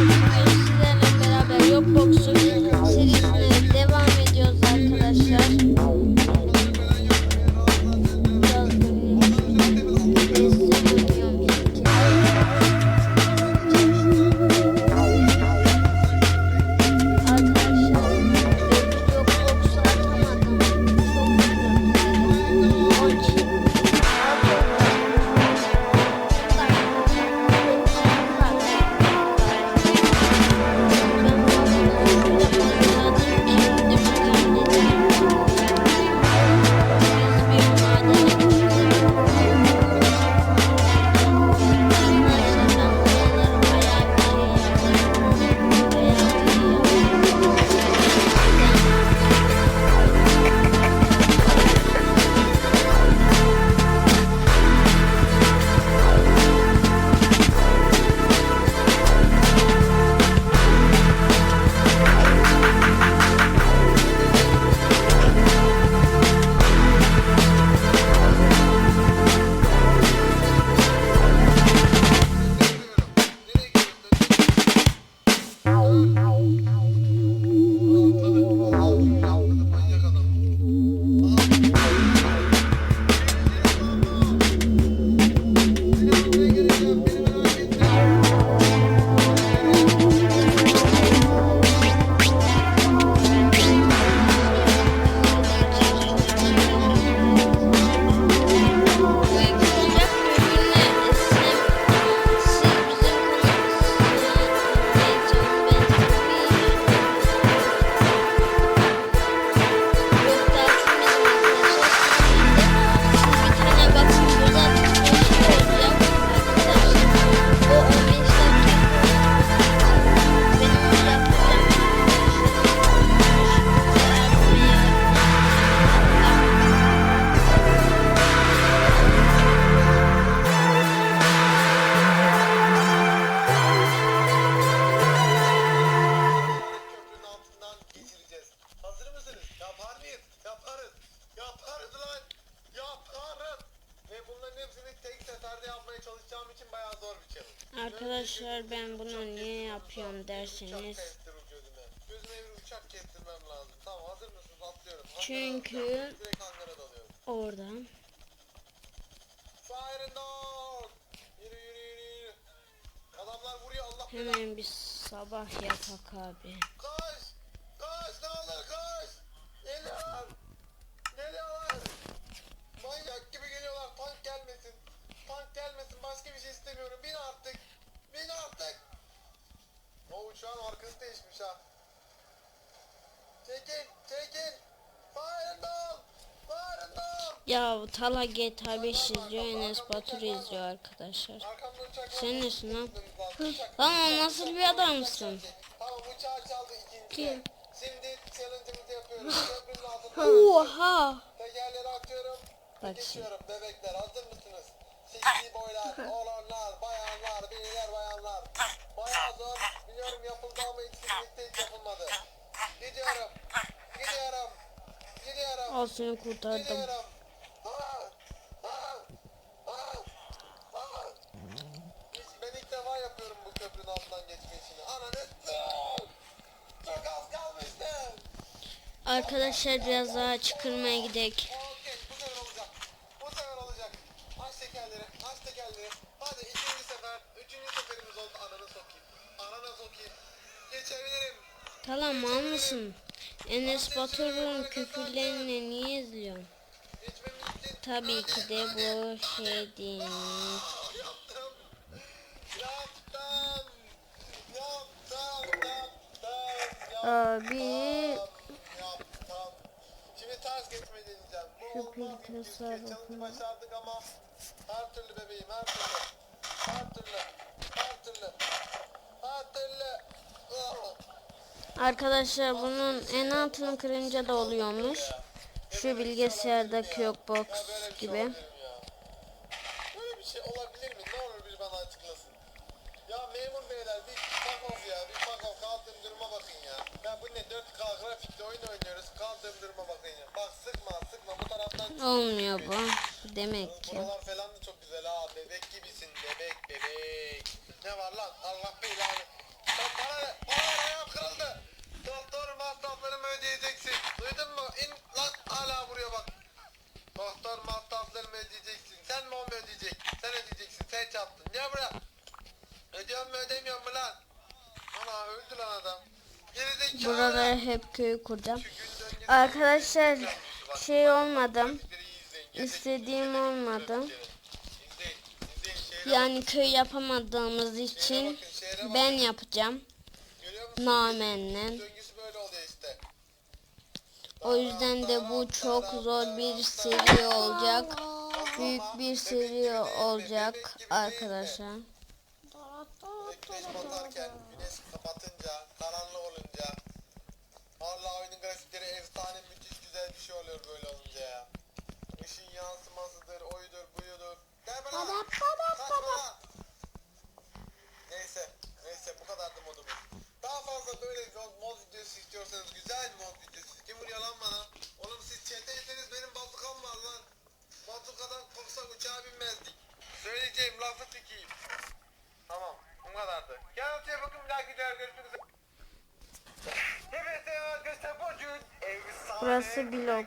Bye. Arkadaşlar ben bunu niye yapıyorum Uçak derseniz Çünkü- oradan hemen bir sabah yapak abi. Koş! Koş ne olur koş! Geliyorlar! Geliyorlar! Manyak gibi geliyorlar. Tank gelmesin. Tank gelmesin. Başka bir şey istemiyorum. Bin artık. Bin artık. O uçağın arkası değişmiş ha. Çekil! Çekil! Fire and down! Fire and down! Ya Tala GTA 5 izliyor Enes Batur izliyor arkadaşlar. Sen nesin lan? Lan nasıl bir adamsın? Tamam uçağı çaldı ikinci. Kim? Şimdi challenge'ımızı yapıyoruz. Köprünün altında. Oha! Tekerleri atıyorum. Bak Geçiyorum bebekler. Hazır mısınız? Sixty boylar, oğlanlar, bayanlar, beyler, bayanlar. Bayağı zor. Biliyorum yapıldı ama ikisi birlikte hiç yapılmadı. Gidiyorum. Gidiyorum. Gidiyorum. Al seni kurtardım. Gidiyorum. Aa! Aa! Aa! Aa! Hiç- mısın? Enes Batur'un küfürlerini niye izliyorsun? Tabii ki de bu şey değil. Aa, yaptım. Yaptım. Yaptım. Yaptım. Abi Şu başardık ama her türlü bebeğim. Her türlü. Her türlü. Her türlü. Ah. Arkadaşlar bunun en altını kırınca da oluyormuş. Şu bilgisayardaki yok box gibi. Böyle bir şey olabilir mi? Ne olur bir bana açıklasın. Ya memur beyler bir off ya. Bir off. Kaldığım duruma bakın ya. Ya bu ne 4K grafikte oyun oynuyoruz. Kaldığım duruma bakın ya. Bak sıkma sıkma bu taraftan. Olmuyor bu. Demek ki. Buralar ödeyecek. Sen ödeyeceksin. Sen çarptın. Gel buraya. Ödüyor mu ödemiyor mu lan? Ana öldü lan adam. Buraları hep köy kuracağım. Arkadaşlar şey, şey olmadım. İstediğim olmadı. Yani köy yapamadığımız için ben yapacağım. Namenle. O yüzden de bu çok zor bir seri olacak. Büyük bir seri olacak arkadaşlar. Güneş güneş kapatınca, karanlık olunca. Allah oyunun grafikleri efsane müthiş güzel bir şey oluyor böyle olunca ya. Işın yansımasıdır, oyudur, buyudur. Burası blok.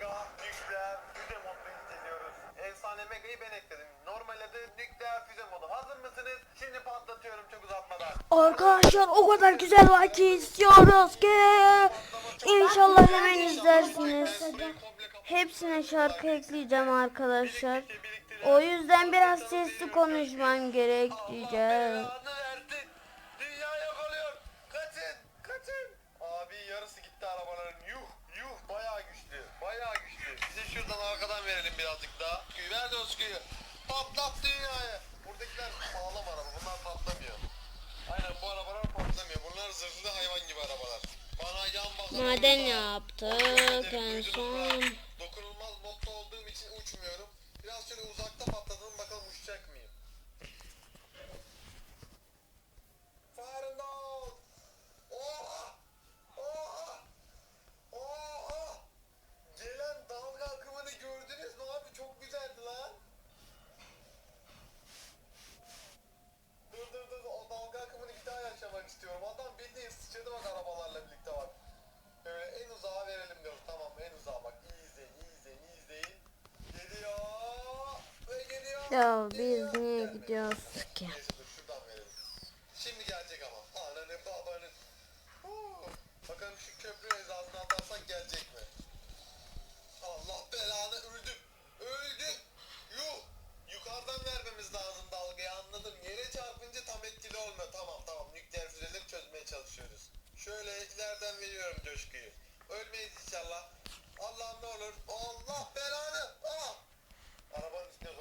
Efsane megayı ben ekledim. Normal adı nükleer füze modu. Hazır mısınız? Şimdi patlatıyorum çok uzatmadan. Arkadaşlar o kadar güzel vakit istiyoruz ki İnşallah hemen izlersiniz. Hepsine şarkı ekleyeceğim arkadaşlar. O yüzden biraz sesli konuşmam gerek diyeceğim. Belanı versin. Dünya yok oluyor. Kaçın, kaçın. Abi yarısı gitti arabaların. Yuh, yuh. Bayağı güçlü, bayağı güçlü. Bize şuradan arkadan verelim birazcık daha. Suyu suyu. Patlat dünyayı. Buradakiler sağlam araba. Bunlar patlamıyor. Aynen bu arabalar patlamıyor. Bunlar zırhlı hayvan gibi arabalar. Bana yan bakan Maden yaptık en son. Dokunulmaz modda olduğum için uçmuyorum. Biraz şöyle uzakta patladım bakalım uçacak mıyım? Fire and all! Oha! Oha! Oha! Gelen dalga akımını gördünüz mü abi? Çok güzeldi lan. Dur dur dur o dalga akımını bir daha yaşamak istiyorum. Adam bildiğin sıçradı bak arabalarla birlikte bak. Böyle en uzağa verelim diyoruz. Tamam en uzağa bak. İyi izleyin, iyi izleyin, iyi izleyin. Geliyor. Ve geliyor. Ya biz niye gidiyoruz ki? Şimdi gelecek ama. Ananı babanı. Huu. Bakalım şu köprü hizasına atarsak gelecek mi? Allah belanı öldüm. Öldüm. Yuh. Yukarıdan vermemiz lazım dalgayı anladım. Yere çarpınca tam etkili olmuyor. Tamam tamam nükleer füzeleri çözmeye çalışıyoruz. Şöyle ileriden veriyorum coşkuyu. Ölmeyiz inşallah. Allah'ım ne olur. Allah belanı. Ah. Arabanın üstüne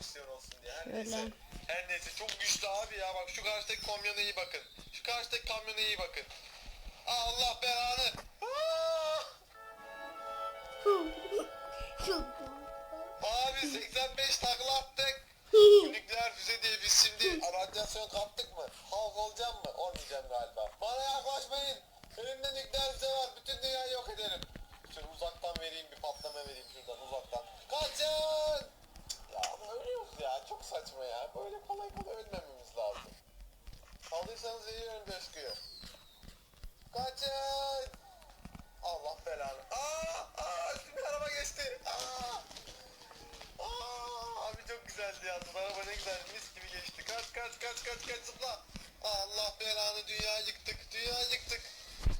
aksiyon olsun diye. Her neyse. Öyle. Her neyse çok güçlü abi ya. Bak şu karşıdaki kamyona iyi bakın. Şu karşıdaki kamyona iyi bakın. Allah belanı. Abi 85 takla attık. Nükleer füze diye biz şimdi radyasyon kaptık mı? Halk olacağım mı? Olmayacağım galiba. Bana yaklaşmayın. Elimde nükleer füze var. Bütün dünyayı yok ederim. Şöyle uzaktan vereyim bir patlama vereyim şuradan uzaktan. Kaçın! Ya ölüyoruz ya. Çok saçma ya. Böyle kolay kolay ölmememiz lazım. Aldıysanız veriyorum coşkuyu. Kaçın! Allah belanı. Aa! Aa! Üstüme araba geçti. Aa! Aa, abi çok güzeldi ya. Araba ne güzel mis gibi geçti. Kaç kaç kaç kaç kaç zıpla. Allah belanı dünya yıktık. Dünya yıktık.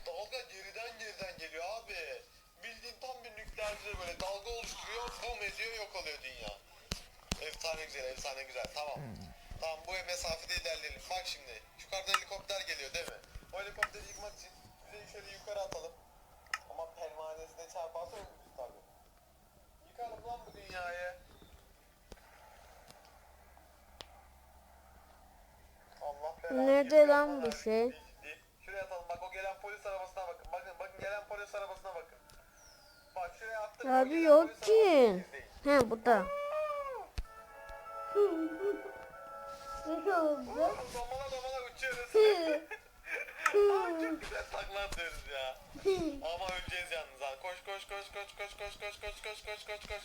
Dalga geriden geriden geliyor abi. Bildiğin tam bir nükleer füze böyle dalga oluşturuyor. Bum ediyor yok oluyor dünya. Efsane güzel efsane güzel tamam. Tamam bu mesafede ilerleyelim. Bak şimdi yukarıdan helikopter geliyor değil mi? O helikopteri yıkmak için bize şöyle yukarı atalım. Ama pervanesine çarparsa ölürüz tabii. Yıkalım lan bu dünyayı. Allah belanı Nerede lan bu şey? Şuraya atalım bak o gelen polis arabasına bakın. Bakın bakın gelen polis arabasına bakın. Bak şuraya attık. Abi yok ki. He burada. Domala domala uçuyoruz. Abi çok güzel takla atıyoruz ya. Ama öleceğiz yalnız ha. Koş koş koş koş koş koş koş koş koş koş koş koş.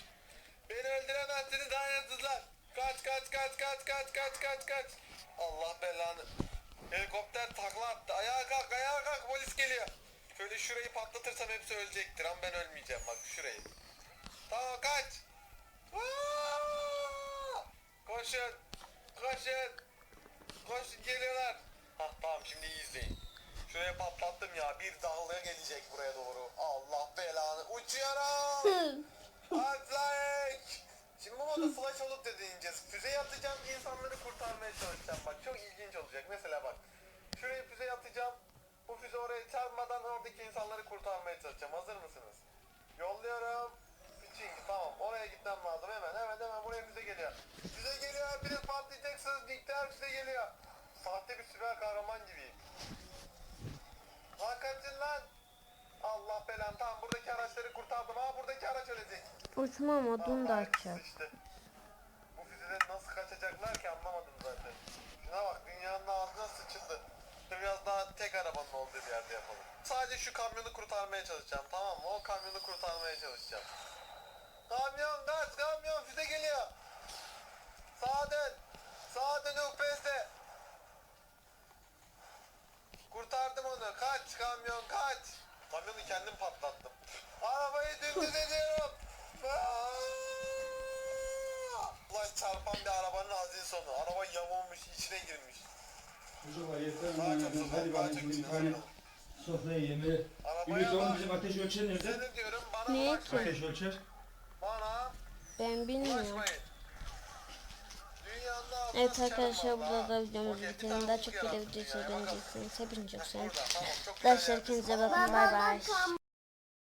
Beni öldüremezsiniz hayırsızlar. Kaç kaç kaç kaç kaç kaç kaç kaç. Allah belanı. Helikopter takla attı. Ayağa kalk ayağa kalk polis geliyor. Şöyle şurayı patlatırsam hepsi ölecektir ama ben ölmeyeceğim bak şurayı. Tamam kaç. Aa! Koşun. Koşun. Koşun geliyorlar. Hah Şuraya patlattım ya. Bir dalga gelecek buraya doğru. Allah belanı. Uçuyorum. Flying. Modu flash olup da deneyeceğiz. Füzeyi atacağım, insanları kurtarmaya çalışacağım. Bak çok ilginç olacak. Mesela bak. Şuraya füzeyi atacağım. Bu füze oraya çarpmadan oradaki insanları kurtarmaya çalışacağım. Hazır mısınız? Yolluyorum. Pitching. Tamam. Oraya gitmem lazım. Hemen hemen hemen buraya füze geliyor. Füze geliyor. Hepiniz patlayacaksınız. Nükleer füze geliyor. Sahte bir süper kahraman gibiyim. Lan kaçın lan. Allah belanı. Tamam buradaki araçları kurtardım. Ha buradaki araç ölecek. Uçma modunu da açacak. sıçtı. Bu füzeden nasıl kaçacaklar ki anlamadım zaten. Şuna bak dünyanın ağzına sıçıldı. Biraz daha tek arabanın olduğu bir yerde yapalım. Sadece şu kamyonu kurtarmaya çalışacağım tamam mı? O kamyonu kurtarmaya çalışacağım. Kamyon kaç kamyon füze geliyor. Sağa dön. Sağa dön UPS'e. Kurtardım onu. Kaç kamyon kaç. Kamyonu kendim patlattım. Arabayı dümdüz ediyorum. Aa! Ulaş çarpan bir arabanın azil sonu. Araba yamulmuş, girmiş. Çocuklar yeter mi? Hadi daha bakayım sıkalım. sofraya yemeği. Ümit oğlum bizim ateş ölçer nerede? Size diyorum bana Niye bulaşmayın. Ateş ölçer. Bana Ben bilmiyorum. Evet arkadaşlar burada da videomuz tane Daha çok yarattın video videosu dünyaya, bakalım. döneceksiniz. Hepinizi çok güzel Arkadaşlar kendinize bakın. Bay bay.